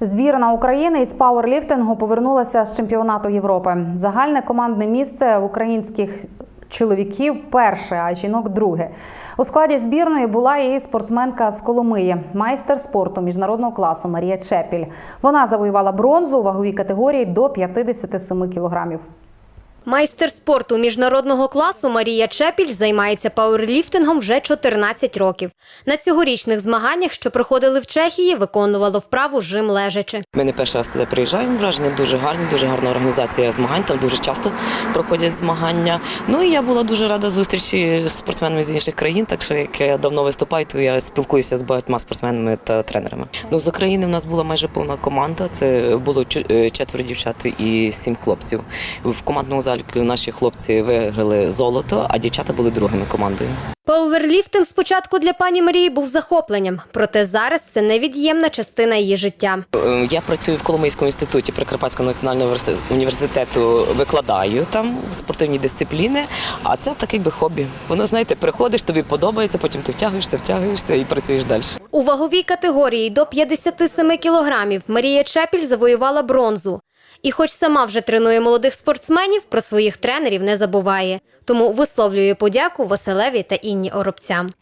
Збірна України із пауерліфтингу повернулася з чемпіонату Європи. Загальне командне місце українських чоловіків перше, а жінок друге. У складі збірної була і спортсменка з Коломиї, майстер спорту міжнародного класу Марія Чепіль. Вона завоювала бронзу у ваговій категорії до 57 кілограмів. Майстер спорту міжнародного класу Марія Чепіль займається пауерліфтингом вже 14 років. На цьогорічних змаганнях, що проходили в Чехії, виконувала вправу жим лежачи. Ми не перший раз туди приїжджаємо. Враження дуже гарні, дуже гарна організація змагань. Там дуже часто проходять змагання. Ну і я була дуже рада зустрічі з спортсменами з інших країн. Так що як я давно виступаю, то я спілкуюся з багатьма спортсменами та тренерами. Ну з України в нас була майже повна команда. Це було е, четверо дівчат і сім хлопців. В командному заліку наші хлопці виграли золото, а дівчата були другими командою. Пауерліфтинг спочатку для пані Марії був захопленням, проте зараз це невід'ємна частина її життя. Е, Я працюю в Коломийському інституті Прикарпатського національного університету, викладаю там спортивні дисципліни, а це таке якби хобі. Воно, знаєте, приходиш, тобі подобається, потім ти втягуєшся, втягуєшся і працюєш далі. У ваговій категорії до 57 кілограмів Марія Чепіль завоювала бронзу. І хоч сама вже тренує молодих спортсменів, про своїх тренерів не забуває. Тому висловлює подяку Василеві та Інні Оробцям.